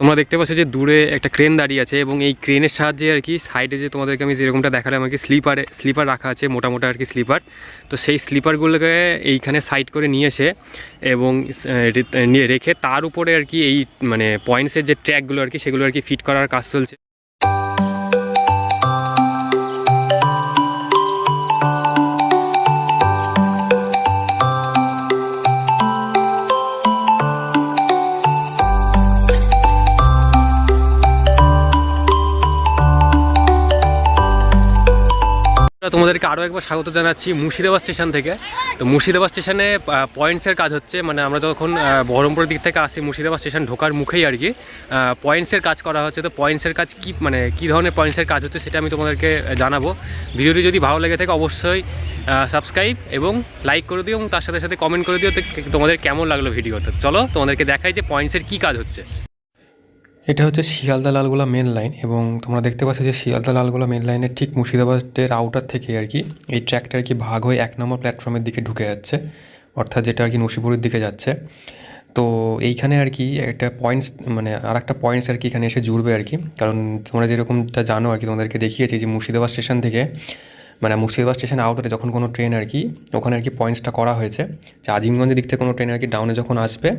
তোমরা দেখতে পাচ্ছ যে দূরে একটা ক্রেন দাঁড়িয়ে আছে এবং এই ক্রেনের সাহায্যে আর কি সাইডে যে তোমাদেরকে আমি যেরকমটা দেখালাম আর কি স্লিপারে স্লিপার রাখা আছে মোটা মোটা আর কি স্লিপার তো সেই স্লিপারগুলোকে এইখানে সাইড করে নিয়ে এসে এবং রেখে তার উপরে আর কি এই মানে পয়েন্টসের যে ট্র্যাকগুলো আর কি সেগুলো আর কি ফিট করার কাজ চলছে। তোমাদেরকে আরও একবার স্বাগত জানাচ্ছি মুর্শিদাবাদ স্টেশন থেকে। তো মুর্শিদাবাদ স্টেশনে পয়েন্টসের কাজ হচ্ছে মানে আমরা যখন বহরমপুরের দিক থেকে আসি, মুর্শিদাবাদ স্টেশন ঢোকার মুখেই আর কি পয়েন্টসের কাজ করা হচ্ছে। তো পয়েন্টসের কাজ কি মানে কী ধরনের পয়েন্টসের কাজ হচ্ছে সেটা আমি তোমাদেরকে জানাব। ভিডিওটি যদি ভালো লেগে থাকে, অবশ্যই সাবস্ক্রাইব এবং লাইক করে দিও এবং তার সাথে সাথে কমেন্ট করে দিও তোমাদের কেমন লাগল ভিডিওটা তো। চলো তোমাদেরকে দেখাই যে পয়েন্টসের কী কাজ হচ্ছে। এটা হচ্ছে শিয়ালদা লালগোলা মেন লাইন এবং তোমরা দেখতে পাচ্ছ যে শিয়ালদা লালগোলা মেন লাইনের ঠিক মুর্শিদাবাদের আউটার থেকে আর কি, এই ট্র্যাকটা আর কি ভাগ হয়ে এক নম্বর প্ল্যাটফর্মের দিকে ঢুকে যাচ্ছে, অর্থাৎ যেটা আর কি নসিপুরের দিকে যাচ্ছে। তো এইখানে আর কি একটা পয়েন্টস মানে আর একটা পয়েন্টস আর কি এখানে এসে জুড়বে আর কি, কারণ তোমরা যেরকমটা জানো আর কি, তোমাদেরকে দেখিয়েছি যে মুর্শিদাবাদ স্টেশন থেকে মানে মুর্শিদাবাদ স্টেশন আউটারে যখন কোনো ট্রেন আর কি, ওখানে আর কি পয়েন্টসটা করা হয়েছে, যে আজিমগঞ্জের দিক থেকে কোনো ট্রেন আর কি ডাউনে যখন আসবে,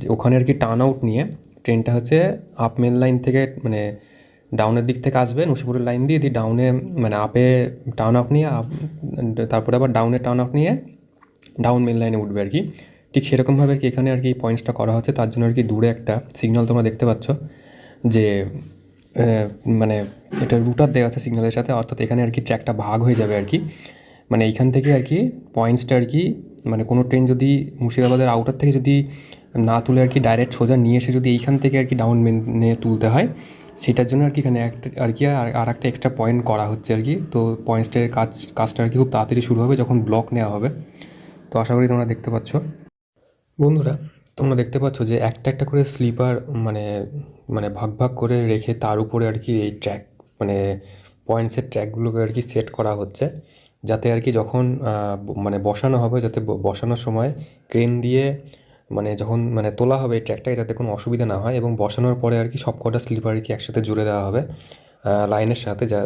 যে ওখানে আর কি টার্ন আউট নিয়ে ট্রেনটা হচ্ছে আপ মেন লাইন থেকে মানে ডাউনের দিক থেকে আসবে, নসিপুরের লাইন দিয়ে দিয়ে ডাউনে মানে আপে টার্ন আপ নিয়ে আপ তারপরে আবার ডাউনে টার্ন আপ নিয়ে ডাউন মেন লাইনে উঠবে আর কি। ঠিক সেরকমভাবে আর কি এখানে আর কি পয়েন্টসটা করা হচ্ছে, তার জন্য আর কি দূরে একটা সিগন্যাল তোমরা দেখতে পাচ্ছ যে মানে এটা রুটার দেওয়া আছে সিগন্যালের সাথে, অর্থাৎ এখানে আর কি ট্র্যাকটা ভাগ হয়ে যাবে আর কি। মানে এইখান থেকে আর কি পয়েন্টসটা আর কি মানে কোনো ট্রেন যদি মুর্শিদাবাদের আউটার থেকে যদি না তুলে আর কি ডাইরেক্ট সোজা নিয়ে এসে যদি এইখান থেকে আর কি ডাউন মেনে তুলতে হয়, সেটার জন্য আর কি এখানে একটা, আর কি আর একটা এক্সট্রা পয়েন্ট করা হচ্ছে আর কি। তো পয়েন্টসটার কাজ, কাজটা আর কি খুব তাড়াতাড়ি শুরু হবে যখন ব্লক নেওয়া হবে। তো আশা করি তোমরা দেখতে পাচ্ছ। বন্ধুরা, তোমরা দেখতে পাচ্ছ যে একটা একটা করে স্লিপার মানে মানে ভাগ ভাগ করে রেখে তার উপরে আর কি এই ট্র্যাক মানে পয়েন্টসের ট্র্যাকগুলোকে আর কি সেট করা হচ্ছে। যাতে আর কি যখন মানে বসানো হবে, যাতে বসানোর সময় ক্রেন দিয়ে মানে যখন মানে তোলা হবে এই ট্র্যাকটাকে যাতে কোনো অসুবিধা না হয় এবং বসানোর পরে আর কি সব কটা স্লিপার আর কি একসাথে জুড়ে দেওয়া হবে লাইনের সাথে যা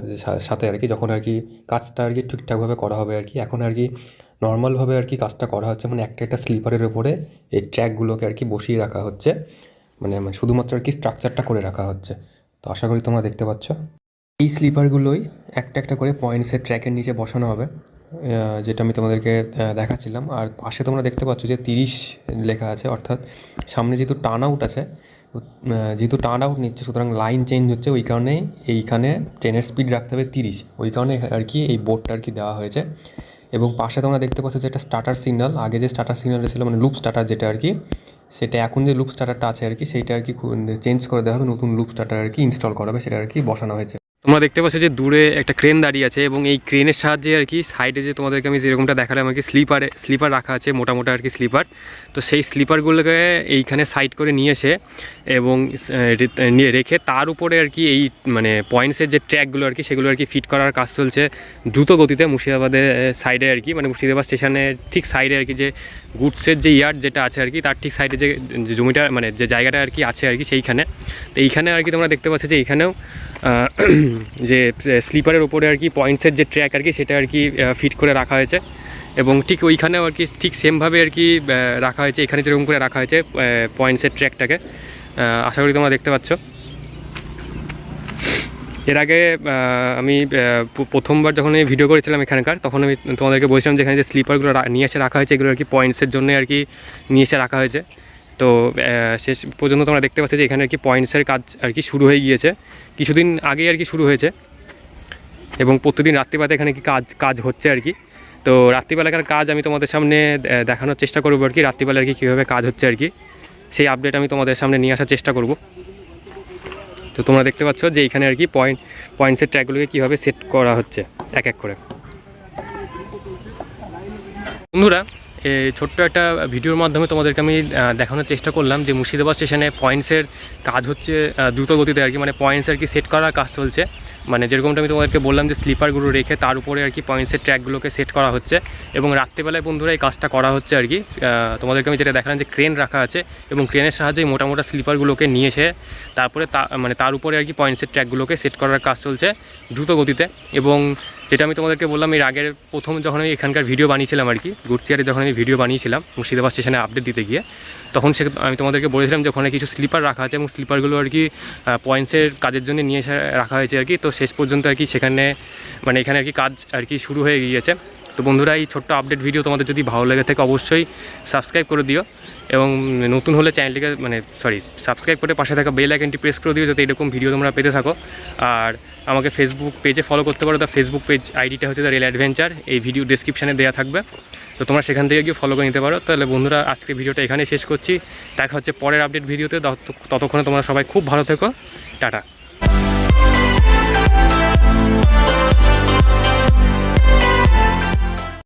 সাথে আর কি যখন আর কি কাজটা আর কি ঠিকঠাকভাবে করা হবে আর কি, এখন আর কি নর্মালভাবে আর কি কাজটা করা হচ্ছে মানে একটা একটা স্লিপারের ওপরে এই ট্র্যাকগুলোকে আর কি বসিয়ে রাখা হচ্ছে মানে মানে শুধুমাত্র আর কি স্ট্রাকচারটা করে রাখা হচ্ছে। তো আশা করি তোমরা দেখতে পাচ্ছ। এই স্লিপারগুলোই একটা একটা করে পয়েন্টসের ট্র্যাকের নিচে বসানো হবে। যেটা আমি তোমাদেরকে দেখাচ্ছিলাম। আর পাশে তোমরা দেখতে পাচ্ছ যে তিরিশ লেখা আছে, অর্থাৎ সামনে যেহেতু টার্ন আউট আছে যেহেতু টার্ন আউট নিচ্ছে, সুতরাং লাইন চেঞ্জ হচ্ছে, ওই কারণেই এইখানে ট্রেনের স্পিড রাখতে হবে তিরিশ। ওই কারণে আর কি এই বোর্ডটা আর কি দেওয়া হয়েছে। এবং পাশে তোমরা দেখতে পাচ্ছ যে একটা স্টার্টার সিগনাল আগে যে স্টার্টার সিগনাল ছিল মানে লুপ স্টার্টার যেটা আর কি, সেটা এখন যে লুপ স্টার্টারটা আছে আর কি, সেইটা আর কি চেঞ্জ করে দেওয়া হবে, নতুন লুপ স্টার্টার আর কি ইনস্টল করা হবে, সেটা আর কি বসানো হয়েছে। তোমরা দেখতে পাচ্ছ যে দূরে একটা ক্রেন দাঁড়িয়ে আছে এবং এই ক্রেনের সাহায্যে আর কি সাইডে যে তোমাদেরকে আমি যেরকমটা দেখালাম আর কি স্লিপারে স্লিপার রাখা আছে মোটা মোটা আর কি স্লিপার তো সেই স্লিপারগুলোকে এইখানে সাইড করে নিয়ে এসে এবং নিয়ে রেখে তার উপরে আর কি এই মানে পয়েন্টসের যে ট্র্যাকগুলো আর কি সেগুলো আর কি ফিট করার কাজ চলছে দ্রুত গতিতে মুর্শিদাবাদের সাইডে আর কি মানে মুর্শিদাবাদ স্টেশনের ঠিক সাইডে আর কি যে গুডসের যে ইয়ার্ড যেটা আছে আর কি তার ঠিক সাইডে যে জমিটা মানে যে জায়গাটা আর কি আছে আর কি সেইখানে তো এইখানে আর কি তোমরা দেখতে পাচ্ছ যে এইখানেও যে স্লিপারের ওপরে আর কি পয়েন্টসের যে ট্র্যাক আর কি, সেটা আর কি ফিট করে রাখা হয়েছে। এবং ঠিক ওইখানেও আর কি, ঠিক সেমভাবে আর কি রাখা হয়েছে, এখানে যেরকম করে রাখা হয়েছে পয়েন্টসের ট্র্যাকটাকে আশা করি তোমরা দেখতে পাচ্ছ। এর আগে আমি প্রথমবার যখন আমি ভিডিও করেছিলাম এখানকার, তখন আমি তোমাদেরকে বলছিলাম যে, এখানে যে স্লিপারগুলো নিয়ে এসে রাখা হয়েছে, এগুলো আর কি পয়েন্টসের জন্য আর কি নিয়ে এসে রাখা হয়েছে। তো শেষ পর্যন্ত তোমরা দেখতে পাচ্ছ যে এখানে আর কি পয়েন্টসের কাজ আর কি শুরু হয়ে গিয়েছে। কিছুদিন আগেই আর কি শুরু হয়েছে। এবং প্রতিদিন রাত্রিবেলাতে এখানে কি কাজ কাজ হচ্ছে আর কি। তো রাত্রিবেলাকার কাজ আমি তোমাদের সামনে দেখানোর চেষ্টা করব আর কি রাত্রিবেলা আর কি কীভাবে কাজ হচ্ছে আর কি। সেই আপডেট আমি তোমাদের সামনে নিয়ে আসার চেষ্টা করব। তো তোমরা দেখতে পাচ্ছ যে এখানে আর কি পয়েন্ট পয়েন্টসের ট্র্যাকগুলোকে কীভাবে সেট করা হচ্ছে, এক এক করে। বন্ধুরা ছোট্ট একটা ভিডিওর মাধ্যমে তোমাদেরকে আমি দেখানোর চেষ্টা করলাম যে মুর্শিদাবাদ স্টেশনে পয়েন্টসের কাজ হচ্ছে দ্রুত গতিতে আর কি মানে পয়েন্টস আর কি সেট করার কাজ চলছে। মানে যেরকমটা আমি তোমাদেরকে বললাম যে স্লিপারগুলো রেখে তার উপরে আর কি পয়েন্টসের ট্র্যাকগুলোকে সেট করা হচ্ছে এবং রাত্রেবেলায় বন্ধুরা এই কাজটা করা হচ্ছে আর কি। তোমাদেরকে আমি যেটা দেখালাম যে ক্রেন রাখা আছে এবং ক্রেনের সাহায্যে মোটা মোটা স্লিপারগুলোকে নিয়ে এসে তারপরে তা মানে তার উপরে আর কি পয়েন্টসের ট্র্যাকগুলোকে সেট করার কাজ চলছে দ্রুত গতিতে এবং যেটা আমি তোমাদেরকে বললাম এর আগের প্রথম যখন আমি এখানকার ভিডিও বানিয়েছিলাম আর কি গুড়চিয়ারে যখন ভিডিও বানিয়েছিলাম মুর্শিদাবাদ স্টেশনে আপডেট দিতে গিয়ে, তখন সে আমি তোমাদেরকে বলেছিলাম যে ওখানে কিছু স্লিপার রাখা আছে এবং স্লিপারগুলো আর কি পয়েন্টসের কাজের জন্য নিয়ে এসে রাখা হয়েছে আর কি। তো শেষ পর্যন্ত আর কি সেখানে মানে এখানে আর কি কাজ আর কি শুরু হয়ে গিয়েছে। তো বন্ধুরা, এই ছোট্ট আপডেট ভিডিও তোমাদের যদি ভালো লেগে থাকে, অবশ্যই সাবস্ক্রাইব করে দিও। এবং নতুন হলে চ্যানেলটিকে মানে সরি সাবস্ক্রাইব করে পাশে থাকা বেল আইকনটি প্রেস করে দিও যাতে এরকম ভিডিও তোমরা পেতে থাকো। আর আমাকে ফেসবুক পেজে ফলো করতে পারো। তা ফেসবুক পেজ আইডিটা হচ্ছে দ্য রেল অ্যাডভেঞ্চার এই ভিডিও ডেসক্রিপশানে দেওয়া থাকবে। তো তোমরা সেখান থেকে গিয়ে ফলো করে নিতে পারো। তাহলে বন্ধুরা আজকে ভিডিওটা এখানে শেষ করছি। দেখা হচ্ছে পরের আপডেট ভিডিওতে তত- ততক্ষণে তোমরা সবাই খুব ভালো থেকো। টাটা।